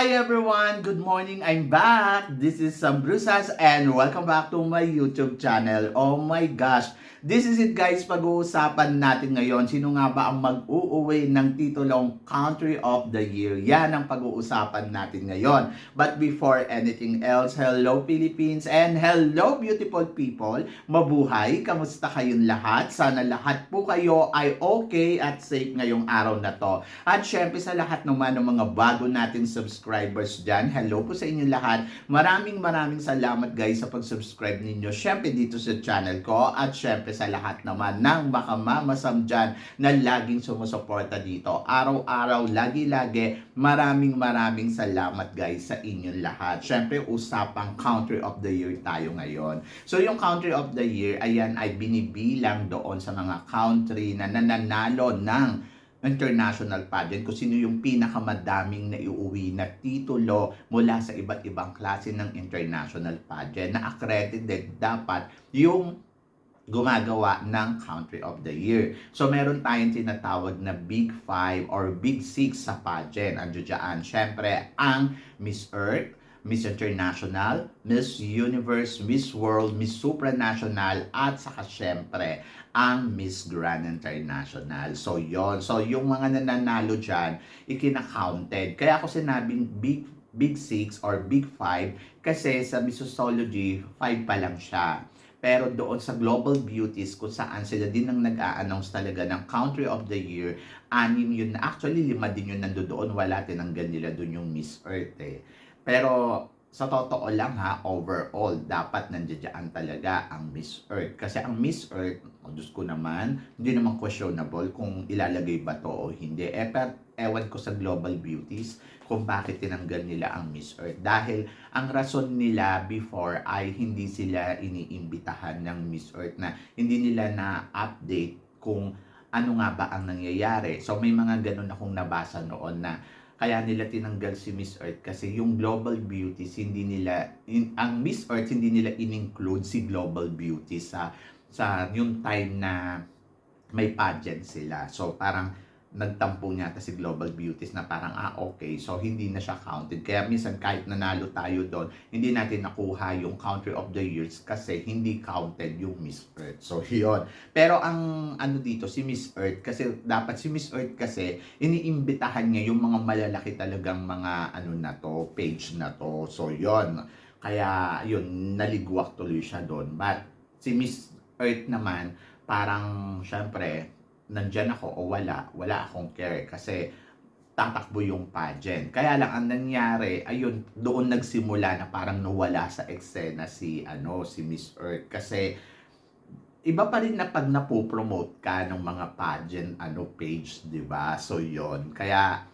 Hi everyone! Good morning! I'm back! This is Sam Brusas and welcome back to my YouTube channel. Oh my gosh! This is it guys, pag-uusapan natin ngayon. Sino nga ba ang mag-uuwi ng titulong Country of the Year? Yan ang pag-uusapan natin ngayon. But before anything else, hello Philippines and hello beautiful people! Mabuhay! Kamusta kayong lahat? Sana lahat po kayo ay okay at safe ngayong araw na to. At syempre sa lahat naman ng mga bago nating subscribers dyan, hello po sa inyo lahat. Maraming maraming salamat guys sa pag-subscribe ninyo. Syempre dito sa channel ko at syempre sa lahat naman ng makamamasam dyan na laging sumusuporta dito. Araw-araw, lagi-lagi, maraming maraming salamat guys sa inyong lahat. Syempre usapang Country of the Year tayo ngayon. So yung Country of the Year, ayan ay binibilang doon sa mga country na nananalo ng international pageant kung sino yung pinakamadaming naiuwi na titulo mula sa iba't ibang klase ng international pageant na accredited dapat yung gumagawa ng Country of the Year. So, meron tayong tinatawag na Big Five or Big Six sa pageant. Andiyo dyan, syempre, ang Miss Earth, Miss International, Miss Universe, Miss World, Miss Supranational, at saka syempre, ang Miss Grand International. So, yon So, yung mga nananalo dyan, ikina-counted. Kaya ako sinabing Big Big Six or Big Five kasi sa Missology, five pa lang siya. Pero doon sa Global Beauties, kung saan sila din ang nag-a-announce talaga ng Country of the Year, anim yun. Actually, lima din yun nandoon. Wala tinanggal nila doon yung Miss Earth eh. Pero sa totoo lang ha, overall, dapat nandiyan talaga ang Miss Earth. Kasi ang Miss Earth, oh, Diyos ko naman, hindi naman questionable kung ilalagay ba to o hindi. Eh, pero ewan ko sa Global Beauties kung bakit tinanggal nila ang Miss Earth. Dahil ang rason nila before ay hindi sila iniimbitahan ng Miss Earth na hindi nila na-update kung ano nga ba ang nangyayari. So may mga ganun akong nabasa noon na kaya nila tinanggal si Miss Earth kasi yung Global Beauties hindi nila in, ang Miss Earth hindi nila in-include si Global Beauty sa sa yung time na may pageant sila. So parang nagtampo niya si Global Beauties na parang ah okay so hindi na siya counted. Kaya minsan kahit nanalo tayo doon hindi natin nakuha yung Country of the Years kasi hindi counted yung Miss Earth. So yun. Pero ang ano dito si Miss Earth kasi dapat si Miss Earth kasi iniimbitahan niya yung mga malalaki talagang mga ano na to page na to. So yun. Kaya yun naligwak tuloy siya doon. But si Miss Earth naman parang syempre nandyan ako o wala, wala akong care kasi tatakbo yung pageant. Kaya lang ang nangyari, ayun, doon nagsimula na parang nawala sa eksena si ano, si Miss Earth kasi iba pa rin na pag napopromote ka ng mga pageant ano page, 'di ba? So 'yon. Kaya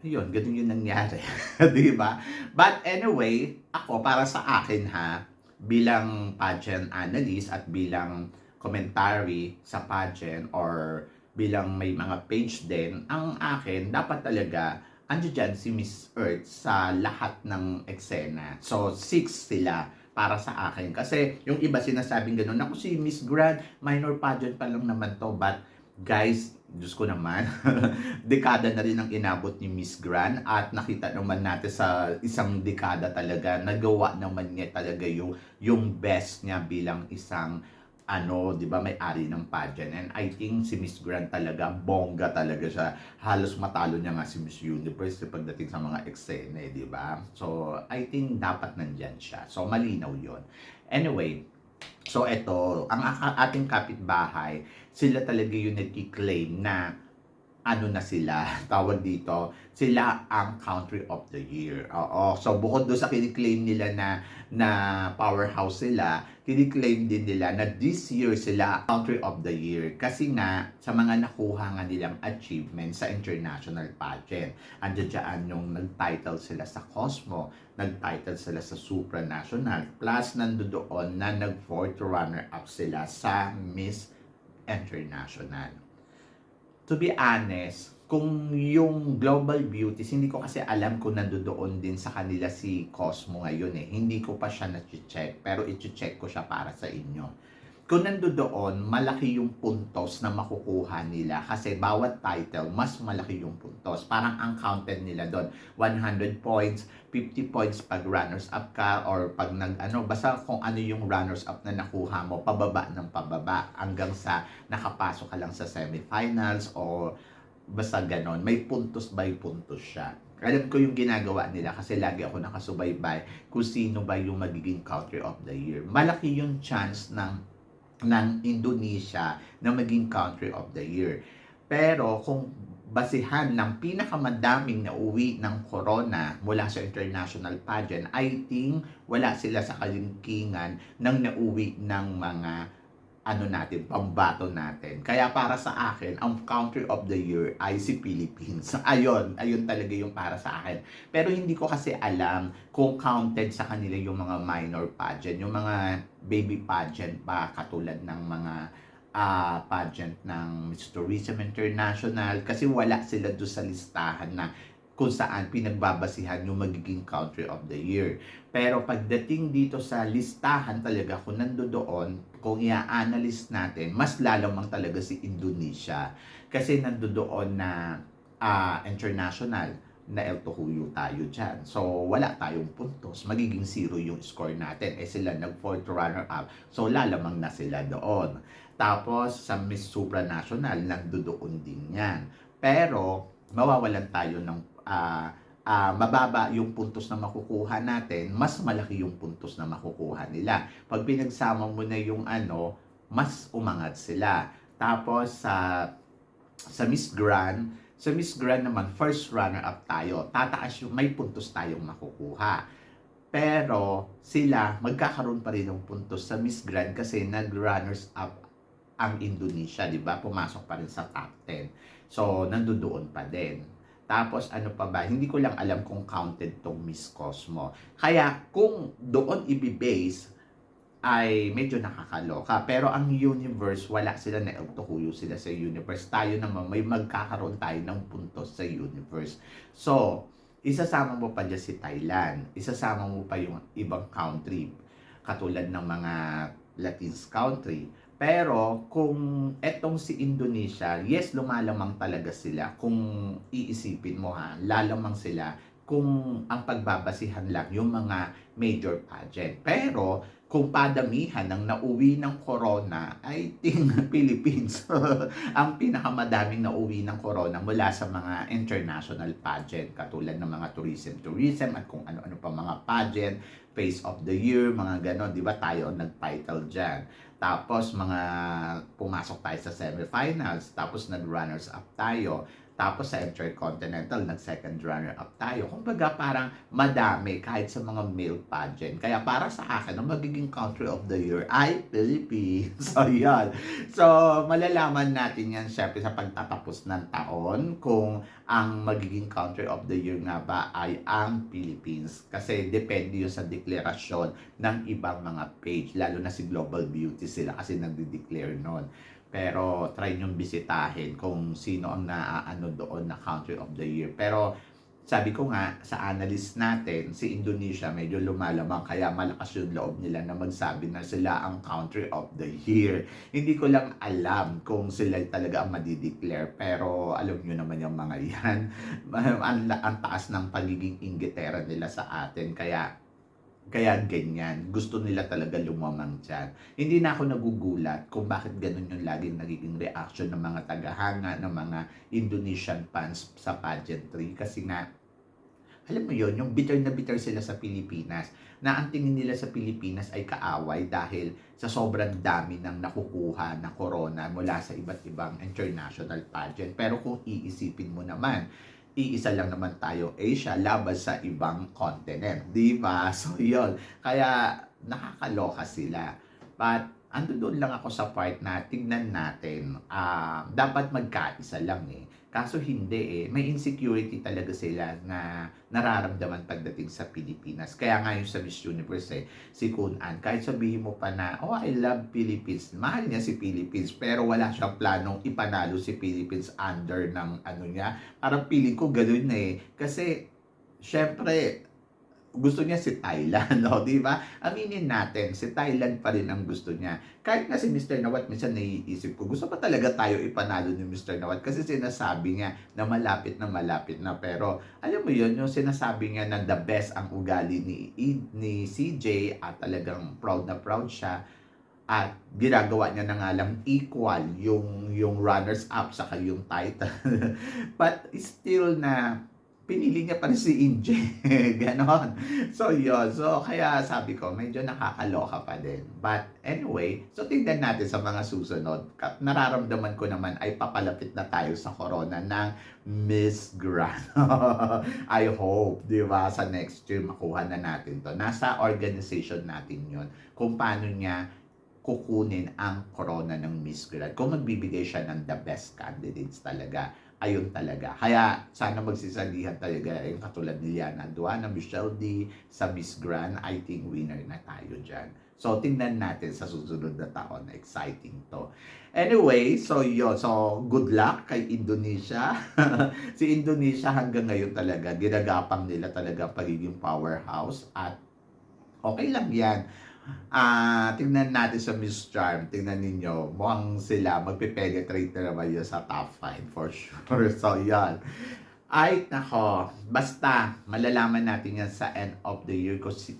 ayun, ganun yung nangyari, 'di ba? But anyway, ako para sa akin ha, bilang pageant analyst at bilang commentary sa pageant or bilang may mga page din, ang akin, dapat talaga, andyan dyan si Miss Earth sa lahat ng eksena. So, six sila para sa akin. Kasi yung iba sinasabing ganun, ako si Miss Grand, minor pageant pa lang naman to, but guys, Diyos ko naman, dekada na rin ang inabot ni Miss Grand at nakita naman natin sa isang dekada talaga, nagawa naman niya talaga yung, yung best niya bilang isang ano, 'di ba, may-ari ng pageant. And I think si Miss Grant talaga, bongga talaga siya. Halos matalo niya nga si Miss Universe pagdating sa mga eksene, 'di ba? So, I think dapat nandiyan siya. So, malinaw 'yon. Anyway, so eto, ang ating kapitbahay, sila talaga yung nagki-claim na ano na sila, tawag dito, sila ang country of the year. Oo. So, bukod doon sa kiniklaim nila na, na powerhouse sila, kiniklaim din nila na this year sila country of the year. Kasi nga, sa mga nakuha nga nilang achievement sa international pageant. Andiyan yung nag-title sila sa Cosmo, nag-title sila sa supranational, plus nandoon na nag-fourth runner-up sila sa Miss International to be honest, kung yung global beauties, hindi ko kasi alam kung nandoon din sa kanila si Cosmo ngayon eh. Hindi ko pa siya na-check, pero i-check ko siya para sa inyo. kung nando doon, malaki yung puntos na makukuha nila kasi bawat title, mas malaki yung puntos. Parang ang counted nila doon, 100 points, 50 points pag runners up ka or pag nag ano, basta kung ano yung runners up na nakuha mo, pababa ng pababa hanggang sa nakapasok ka lang sa semifinals o basta ganon. May puntos by puntos siya. Alam ko yung ginagawa nila kasi lagi ako nakasubaybay kung sino ba yung magiging country of the year. Malaki yung chance ng ng Indonesia na maging country of the year. Pero kung basihan ng pinakamadaming na uwi ng corona mula sa international pageant, I think wala sila sa kalingkingan ng nauwi ng mga ano natin, pambato natin. Kaya para sa akin, ang country of the year ay si Philippines. Ayun, ayun talaga yung para sa akin. Pero hindi ko kasi alam kung counted sa kanila yung mga minor pageant, yung mga baby pageant pa katulad ng mga ah pageant ng Miss Tourism International kasi wala sila doon sa listahan na kung saan pinagbabasihan yung magiging country of the year. Pero pagdating dito sa listahan talaga, kung nando doon, kung i-analyze natin, mas lalamang talaga si Indonesia. Kasi nando doon na ah, international na El Tocuyo tayo dyan. So, wala tayong puntos. Magiging zero yung score natin. Eh sila nag-fourth runner-up. So, lalamang na sila doon. Tapos, sa Miss Supranational, nando doon din yan. Pero, mawawalan tayo ng ah, ah, mababa yung puntos na makukuha natin, mas malaki yung puntos na makukuha nila. Pag pinagsama mo na yung ano, mas umangat sila. Tapos sa sa Miss Grand, sa Miss Grand naman, first runner-up tayo. Tataas yung, may puntos tayong makukuha. Pero sila, magkakaroon pa rin ng puntos sa Miss Grand kasi nag-runners up ang Indonesia, di ba? Pumasok pa rin sa top 10. So, nandoon pa din. Tapos ano pa ba, hindi ko lang alam kung counted tong Miss Cosmo. Kaya kung doon ibibase, ay medyo nakakaloka. Pero ang universe, wala sila na tukuyo sila sa universe. Tayo naman, may magkakaroon tayo ng puntos sa universe. So, isasama mo pa dyan si Thailand. Isasama mo pa yung ibang country. Katulad ng mga Latin's country. Pero kung etong si Indonesia, yes, lumalamang talaga sila. Kung iisipin mo ha, lalamang sila kung ang pagbabasihan lang yung mga major pageant. Pero kung padamihan ng nauwi ng corona, I think Philippines ang pinakamadaming nauwi ng corona mula sa mga international pageant katulad ng mga tourism tourism at kung ano-ano pa mga pageant, face of the year, mga ganon, di ba tayo ang nag-title dyan. Tapos mga pumasok tayo sa semifinals, tapos nag-runners up tayo. Tapos sa Intercontinental, nag-second runner-up tayo. Kumbaga parang madami kahit sa mga male pageant. Kaya para sa akin, ang magiging country of the year ay Philippines. So, yan. So, malalaman natin yan syempre sa pagtatapos ng taon kung ang magiging country of the year nga ba ay ang Philippines. Kasi depende yun sa deklarasyon ng ibang mga page. Lalo na si Global Beauty sila kasi nagde-declare nun. Pero try niyong bisitahin kung sino ang naaano doon na country of the year. Pero sabi ko nga, sa analyst natin, si Indonesia medyo lumalamang kaya malakas yung loob nila na magsabi na sila ang country of the year. Hindi ko lang alam kung sila talaga ang madideclare pero alam nyo naman yung mga yan. ang, ang taas ng pagiging inggitera nila sa atin kaya kaya ganyan. Gusto nila talaga lumamang dyan. Hindi na ako nagugulat kung bakit ganun yung laging nagiging reaction ng mga tagahanga, ng mga Indonesian fans sa pageantry. Kasi nga, alam mo yon yung bitter na bitter sila sa Pilipinas. Na ang tingin nila sa Pilipinas ay kaaway dahil sa sobrang dami ng nakukuha na corona mula sa iba't ibang international pageant. Pero kung iisipin mo naman, iisa lang naman tayo Asia laban sa ibang continent, di ba? So yon kaya nakakaloka sila. But ando doon lang ako sa part na tignan natin, ah dapat magkaisa lang eh. Kaso hindi eh, may insecurity talaga sila na nararamdaman pagdating sa Pilipinas. Kaya nga yung sa Miss Universe eh, si Kun An, kahit sabihin mo pa na, oh I love Philippines, mahal niya si Philippines, pero wala siyang planong ipanalo si Philippines under ng ano niya. Parang feeling ko ganun na eh. Kasi, syempre, gusto niya si Thailand, no? di ba? Aminin natin, si Thailand pa rin ang gusto niya. Kahit nga si Mr. Nawat, minsan naiisip ko, gusto pa talaga tayo ipanalo ni Mr. Nawat kasi sinasabi niya na malapit na malapit na. Pero, alam mo yun, yung sinasabi niya na the best ang ugali ni, ni CJ at talagang proud na proud siya at ginagawa niya na nga lang equal yung yung runners up saka yung title. But still na pinili niya pa rin si Inje. Ganon. So, yun. So, kaya sabi ko, medyo nakakaloka pa din. But, anyway, so tingnan natin sa mga susunod. Nararamdaman ko naman ay papalapit na tayo sa corona ng Miss Grand. I hope, di ba, sa next year makuha na natin to. Nasa organization natin yon kung paano niya kukunin ang corona ng Miss Grand. Kung magbibigay siya ng the best candidates talaga ayun talaga. Kaya sana magsisalihan talaga yung katulad ni Liana Duana, Michelle D, sa Miss Grand, I think winner na tayo dyan. So, tingnan natin sa susunod na taon. Exciting to. Anyway, so yun. So, good luck kay Indonesia. si Indonesia hanggang ngayon talaga, ginagapang nila talaga pagiging powerhouse at okay lang yan. Ah, tingnan natin sa Miss Charm. Tingnan ninyo, mukhang sila magpe-penetrate na naman yun sa top 5 for sure. So, yan. Ay, nako. Basta, malalaman natin yan sa end of the year kung si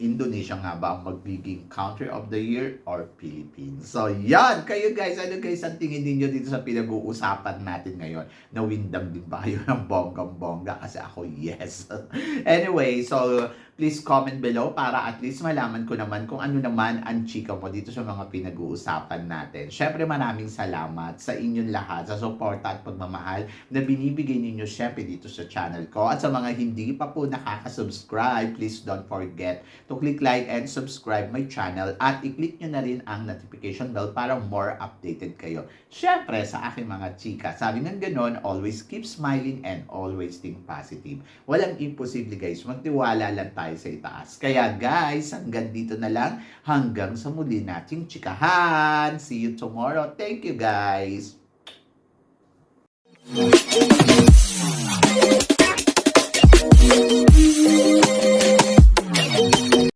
Indonesia nga ba ang magiging country of the year or Philippines. So, yan. Kayo guys, ano guys ang tingin ninyo dito sa pinag-uusapan natin ngayon? Na windam din ba kayo ng bonggang-bongga? Kasi ako, yes. anyway, so, please comment below para at least malaman ko naman kung ano naman ang chika mo dito sa mga pinag-uusapan natin. Syempre maraming salamat sa inyong lahat sa suporta at pagmamahal na binibigay ninyo syempre dito sa channel ko. At sa mga hindi pa po nakaka-subscribe, please don't forget to click like and subscribe my channel at i-click nyo na rin ang notification bell para more updated kayo. Syempre sa aking mga chika, sabi ng ganon, always keep smiling and always think positive. Walang imposible guys, magtiwala lang tayo sa itaas. Kaya guys, hanggang dito na lang, hanggang sa muli nating chikahan. See you tomorrow. Thank you guys.